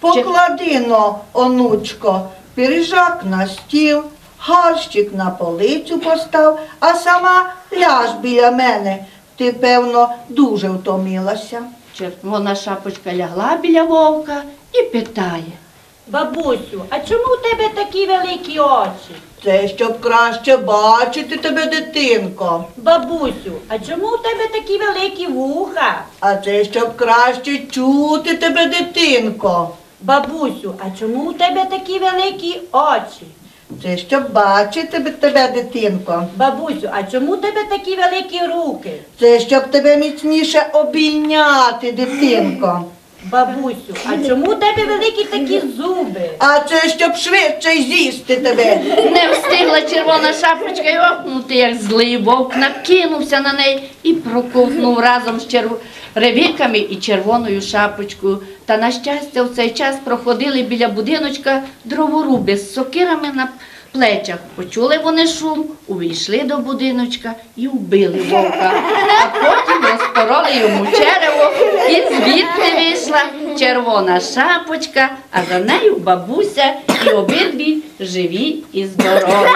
Поклади но, онучко, пиріжак на стіл, гарщик на полицю постав, а сама ляж біля мене. Ти, певно, дуже втомилася. Червона шапочка лягла біля вовка і питає. Бабусю, а чому у тебе такі великі очі? Це щоб краще бачити тебе, дитинко. Бабусю, а чому у тебе такі великі вуха? А це щоб краще чути тебе, дитинко. Бабусю, а чому у тебе такі великі очі? Це щоб бачити тебе, дитинко. Бабусю, а чому у тебе такі великі руки? Це щоб тебе міцніше обійняти, дитинко. Бабусю, а чому у тебе великі такі зуби? А це щоб швидше з'їсти тебе. Не встигла червона шапочка й охнути, як злий вовк накинувся на неї і проковтнув разом з черв... ревіками і червоною шапочкою. Та, на щастя, в цей час проходили біля будиночка дроворуби з сокирами на плечах. Почули вони шум, увійшли до будиночка і вбили вовка. А потім розпороли йому черево, і звідти вийшла червона шапочка, а за нею бабуся і обидві живі і здорові.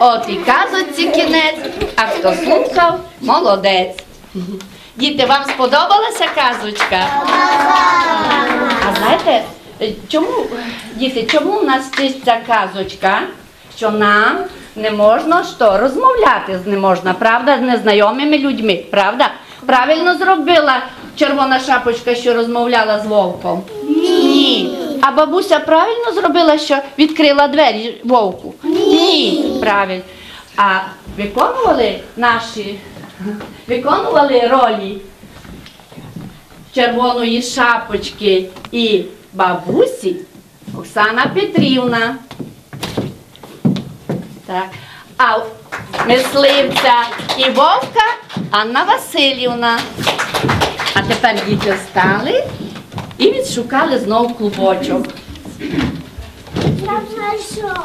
От і казочці кінець, а хто слухав, молодець. Діти, вам сподобалася казочка? А знаєте, чому, діти, чому в нас ця казочка? Що нам не можна що, розмовляти з не можна, правда, з незнайомими людьми, правда? Правильно зробила червона шапочка, що розмовляла з вовком? Ні. А бабуся правильно зробила, що відкрила двері вовку? Ні. Правильно. А виконували наші, виконували ролі червоної шапочки і бабусі Оксана Петрівна. Так. А мисливця і вовка Анна Васильівна. А тепер діти встали і відшукали знов клубочок. Я знайшов.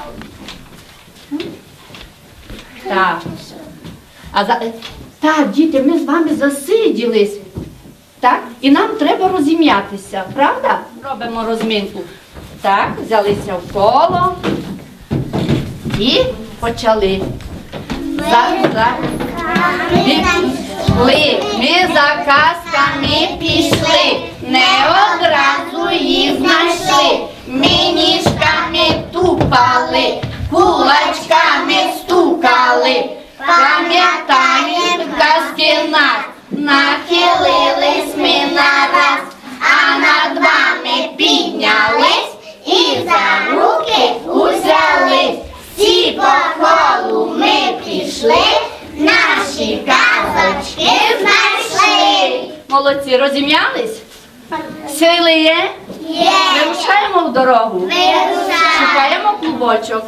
Так. А за... Так, діти, ми з вами засиділись. Так? І нам треба розім'ятися, правда? Робимо розмінку. Так, взялися в коло і почали. За, за. Пішли, ми за казками пішли, не одразу їх знайшли. Ми тупали, кулачками стукали. Пам'ятаєм казки нас, нахилились ми нараз, а над вами піднялись і за руки узялись. Всі по колу ми пішли, наші казочки знайшли. Молодці, розім'ялись? Сили є? Є. Вирушаємо в дорогу. Вирушаємо. Шукаємо клубочок.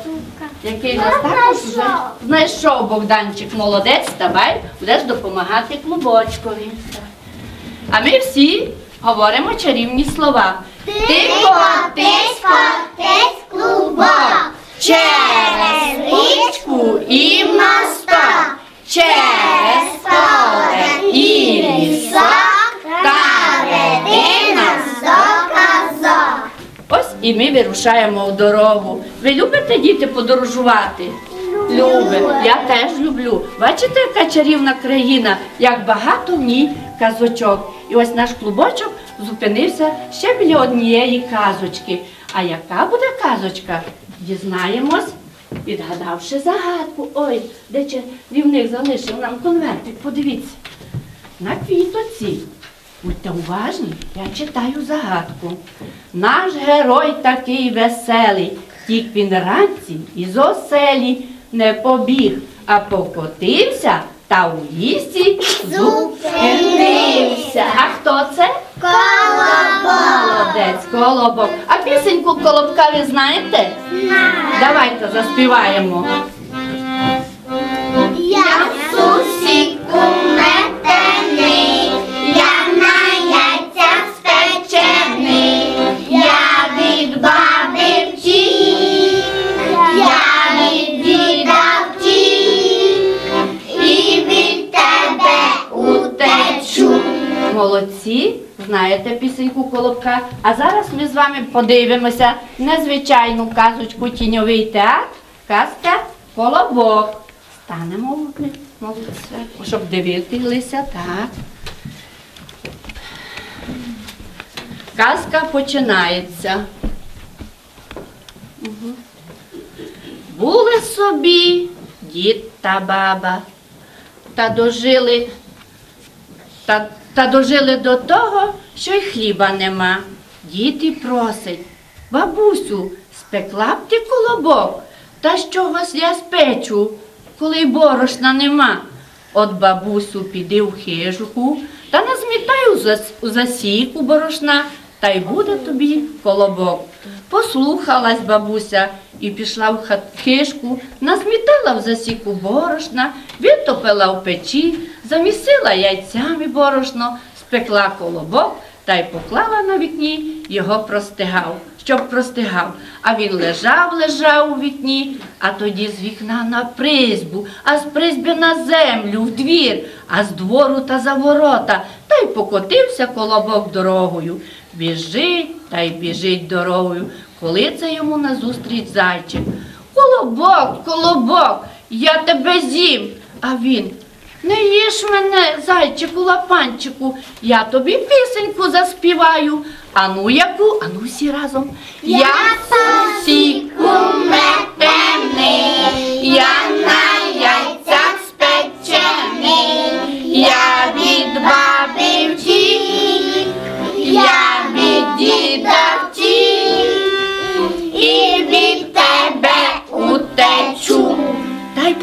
Який нас також вже знайшов Богданчик. Молодець, давай, будеш допомагати клубочкові. А ми всі говоримо чарівні слова. Тихо, тихо, тись клубок. Через річку і в мосток, через поле і лісок, та веди нас до казок. Ось і ми вирушаємо в дорогу. Ви любите діти подорожувати? Любимо. Я теж люблю. Бачите, яка чарівна країна, як багато в ній казочок. І ось наш клубочок зупинився ще біля однієї казочки. А яка буде казочка? Дізнаємось, відгадавши загадку. Ой, де чарівник залишив нам конвертик, подивіться. На квітоці. Будьте уважні, я читаю загадку. Наш герой такий веселий, тік він ранці із оселі не побіг, а покотився та у лісі зупинився. А хто це? Молодець, колобок. А пісеньку колобка ви знаєте? Давайте заспіваємо. Я сусідку знаєте пісеньку Колобка. А зараз ми з вами подивимося незвичайну казочку Тіньовий театр, казка Колобок. Станемо, щоб дивитися, так. Казка починається. Були собі дід та баба, та дожили, та, та дожили до того, що й хліба нема. Дід і просить, бабусю, спекла б ти колобок, та з чогось я спечу, коли й борошна нема. От бабусю піди в хижку та назмітай у засіку борошна, та й буде тобі колобок. Послухалась бабуся і пішла в хишку, назмітала в засіку борошна, витопила в печі, замісила яйцями борошно, спекла колобок та й поклала на вікні, його простигав, щоб простигав. А він лежав, лежав у вікні, а тоді з вікна на призьбу, а з призьби на землю, в двір, а з двору та за ворота, та й покотився колобок дорогою. Біжить та й біжить дорогою, коли це йому назустріч зайчик. Колобок, колобок, я тебе з'їм. А він. Не їж мене, зайчику лапанчику, я тобі пісеньку заспіваю. Ану яку, ану всі разом. Я сусіку метений, я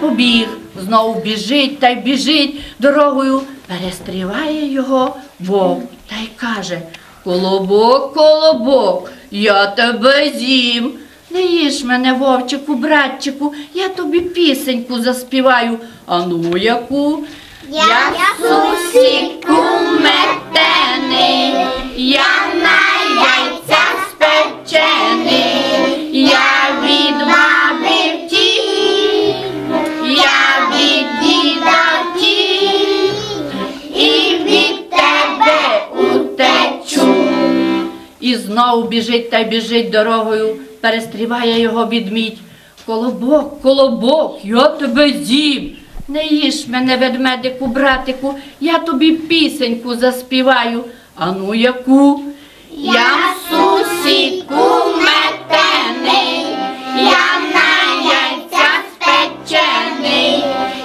побіг, знову біжить та й біжить дорогою, перестріває його вовк та й каже Колобок, колобок, я тебе з'їм. Не їж мене, вовчику, братчику, я тобі пісеньку заспіваю. Ану яку? Я сусідку метений, я на яйцях спечений, я І знову біжить та біжить дорогою, перестріває його відмідь. Колобок, колобок, я тебе з'їм. Не їж мене, ведмедику, братику, я тобі пісеньку заспіваю. Ану яку? Я сусідку метений, я на яйцях спечений,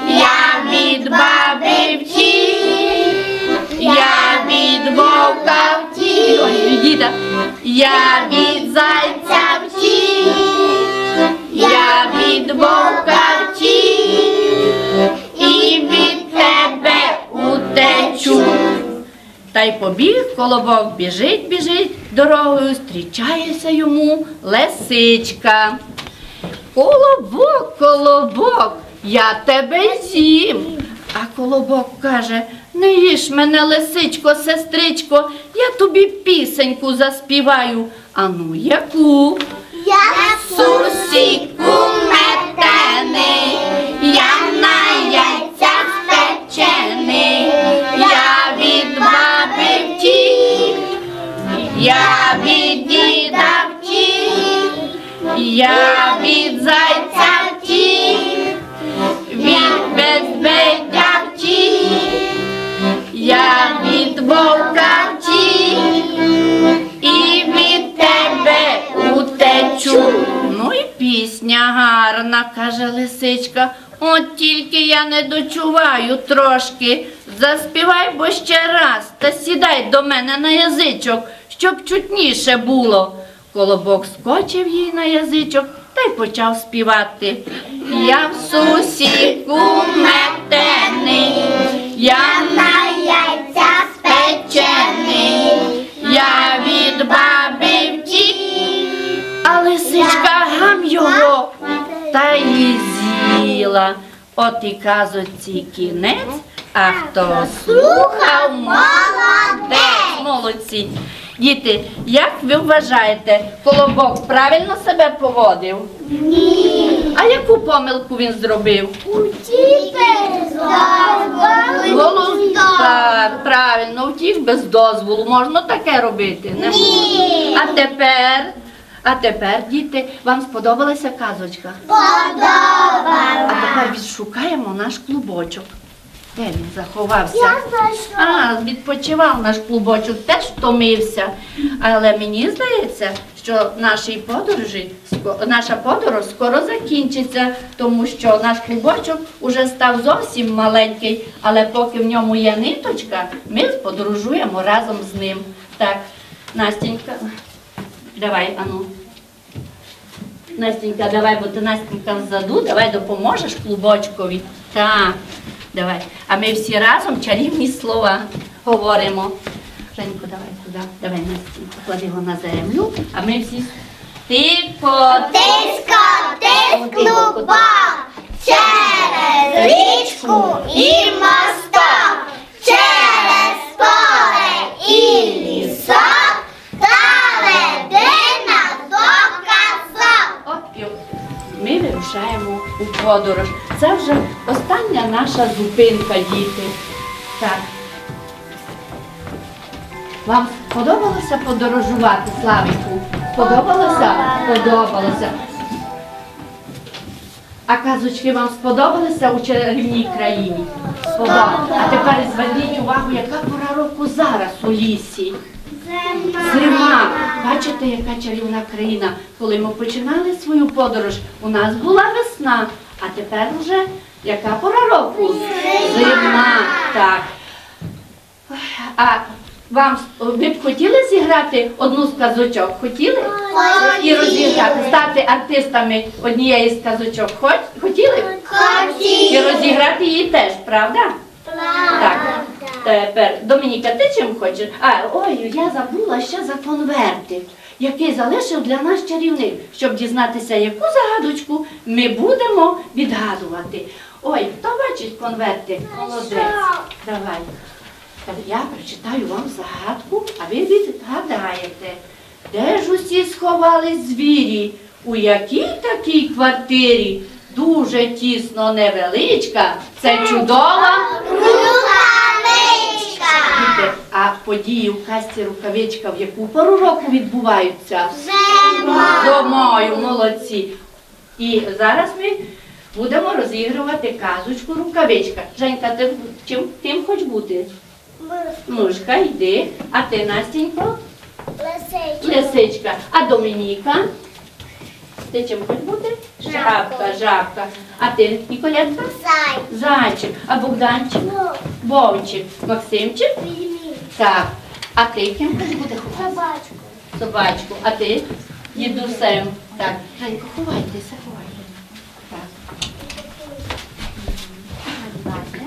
я від баби втік, я від вовка втік, ой, діда, я від зайця втік, я від вовка втік, і від тебе утечу. Та й побіг колобок, біжить, біжить дорогою, зустрічається йому лисичка. Колобок, колобок, я тебе з'їм. А колобок каже, не їж мене, лисичко, сестричко, я тобі пісеньку заспіваю. Ану, яку? Гарна, каже лисичка. От тільки я не дочуваю трошки. Заспівай бо ще раз та сідай до мене на язичок, щоб чутніше було. Колобок скочив їй на язичок та й почав співати. Я в сусіку метений, я на яйцях спечений, та й з'їла. От і казоці кінець, а хто слухав, молодець, молодці. Діти, як ви вважаєте, колобок правильно себе поводив? Ні. А яку помилку він зробив? Голос так, правильно, втік без дозволу. Можна таке робити? Не можна. А тепер, а тепер, діти, вам сподобалася казочка? А тепер відшукаємо наш клубочок. Де він заховався? А, відпочивав наш клубочок, теж втомився. Але мені здається, що нашій подорожі, наша подорож скоро закінчиться, тому що наш клубочок уже став зовсім маленький, але поки в ньому є ниточка, ми подорожуємо разом з ним. Так, Настенька, давай, ану. Настенька, давай, бо ти Настенька ззаду, давай допоможеш клубочкові. Так, давай. А ми всі разом чарівні слова говоримо. Женько, давай туди, давай Настенька, клади його на землю, а ми всі. Ти Тиска, тиск клуба через річку і моста, вирушаємо у подорож. Це вже остання наша зупинка, діти. Так. Вам сподобалося подорожувати, Славіку? Сподобалося? Сподобалося. А казочки вам сподобалися у чарівній країні? Сподобалося. А тепер зверніть увагу, яка пора року зараз у лісі. Зима. Бачите, яка чарівна країна. Коли ми починали свою подорож, у нас була весна, а тепер вже яка пора року? Зима. Так. А вам ви б хотіли зіграти одну з казочок? Хотіли? І розіграти, стати артистами однієї з казочок. Хоч- Хотіли? І розіграти її теж, правда? Так. Тепер, Домініка, ти чим хочеш? А, ой, я забула ще за конвертик, який залишив для нас чарівник, щоб дізнатися, яку загадочку ми будемо відгадувати. Ой, хто бачить конвертик? Молодець. Давай. Я прочитаю вам загадку, а ви відгадаєте. Де ж усі сховались звірі? У якій такій квартирі? Дуже тісно невеличка, це чудова. Рукавичка. Діти, А події в касті рукавичка в яку пору року відбуваються? Зима. Зимою, молодці. І зараз ми будемо розігрувати казочку рукавичка. Женька, ти чим ким хоч бути? Мишка, йди. А ти, Настенько? Лисичка. Лисичка. А Домініка? Ти чим хоч бути? Жабка, жабка. А ти, Ніколетка? Зай. Зайчик. А Богданчик? Вовчик. Максимчик? Так. А ти ким хоч буде ховати? Собачку. Собачку. А ти? Дідусем. Так. Женько, ховайтеся, ховайтеся. Так.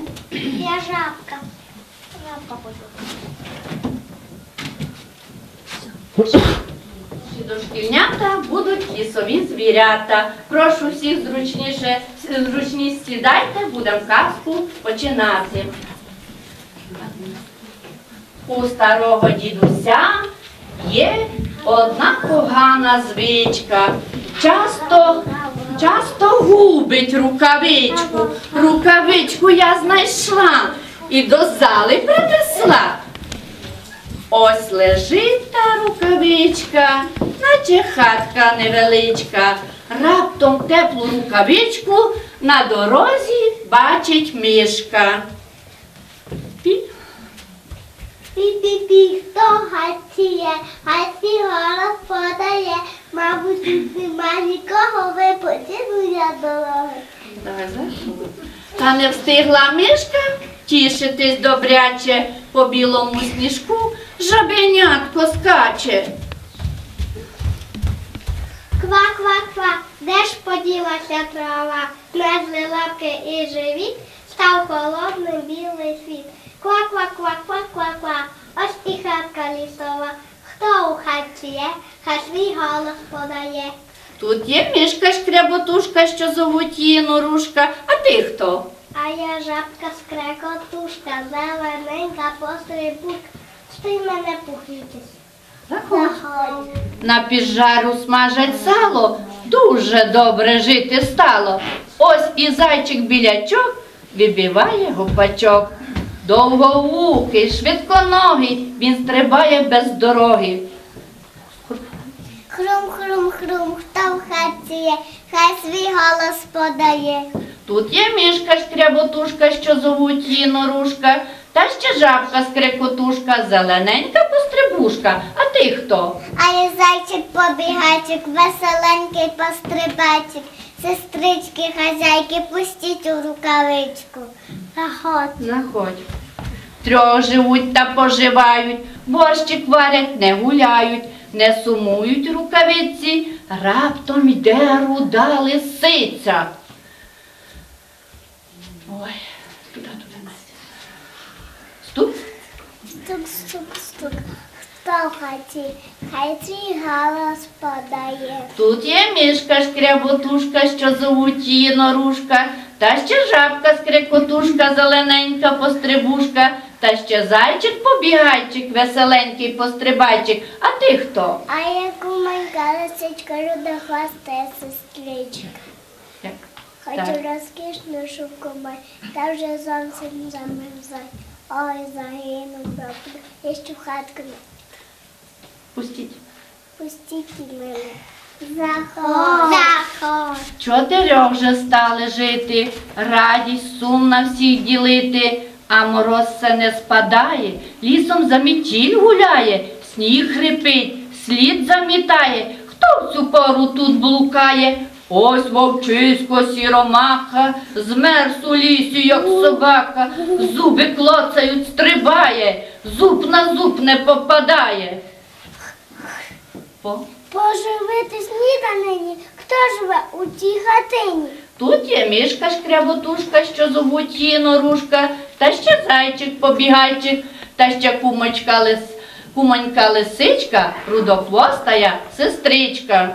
Я жабка. Жабка буду. Всі дошкільнята будуть лісові звірята. Прошу всіх зручніше, зручні сідайте, будемо казку починати. У старого дідуся є одна погана звичка. Часто, часто губить рукавичку. Рукавичку я знайшла і до зали принесла. Ось лежить та рукавичка, наче хатка невеличка. Раптом теплу рукавичку на дорозі бачить мишка. Пі. Пі-пі-пі, хто хаті є, хаті голос подає, мабуть, тут нема нікого, ви поцілуя дороги. Давай. Та не встигла мишка тішитись добряче по білому сніжку, жабенятко скаче. Ква-ква-ква, де ж поділася трава, мерзли лапки і живіт, став холодним білий світ. Ква-ква-ква-ква-ква-ква, ось і хатка лісова. Хто у хатці є, голос подає. Тут є мишка шкряботушка, що зовуть її норушка. А ти хто? А я жабка скрекотушка, зелененька пострибушка. Спий мене пухлітись. Заходь. На піджару смажать сало, дуже добре жити стало. Ось і зайчик білячок вибиває гопачок. Довгоухий, швидконогий, він стрибає без дороги. Хто в хаті є, хай свій голос подає. Тут є мішка шкряботушка, що зовуть її норушка, та ще жабка скрекотушка, зелененька пострибушка. А ти хто? А я зайчик побігайчик, веселенький пострибайчик. Сестрички, хазяйки, пустіть у рукавичку. Заходь. Заходь. Трьох живуть та поживають, борщик варять, не гуляють, не сумують рукавиці, раптом йде руда лисиця. Ой, туди, туди, Настя. Стук? Стук, стук, стук. Хто хаті, хай свій голос подає. Тут є мішка шкряботушка, що зовуть її норушка, та ще жабка скрекотушка, зелененька пострибушка, та ще зайчик побігайчик, веселенький пострибайчик. А ти хто? А я куманька, лисичка, рудохваста сестричка. Так. Хочу розкішну шубку май, та вже зовсім замерзай. Ой, загинув добре, я ще в хатку не Пустіть. пустіть мене. Заход. Заход. Чотирьох вже стали жити, радість сум на всіх ділити, а мороз все не спадає, лісом замітіль гуляє, сніг хрипить, слід замітає. Хто в цю пору тут блукає? Ось вовчисько сіромаха, змерз у лісі, як собака, зуби клоцають, стрибає, зуб на зуб не попадає. По? Поживити сніданині, хто живе у тій хатині? Тут є мішка шкряботушка, що зовуть її норушка, та ще зайчик побігайчик, та ще кумочка лис, кумонька лисичка, рудохвостая сестричка.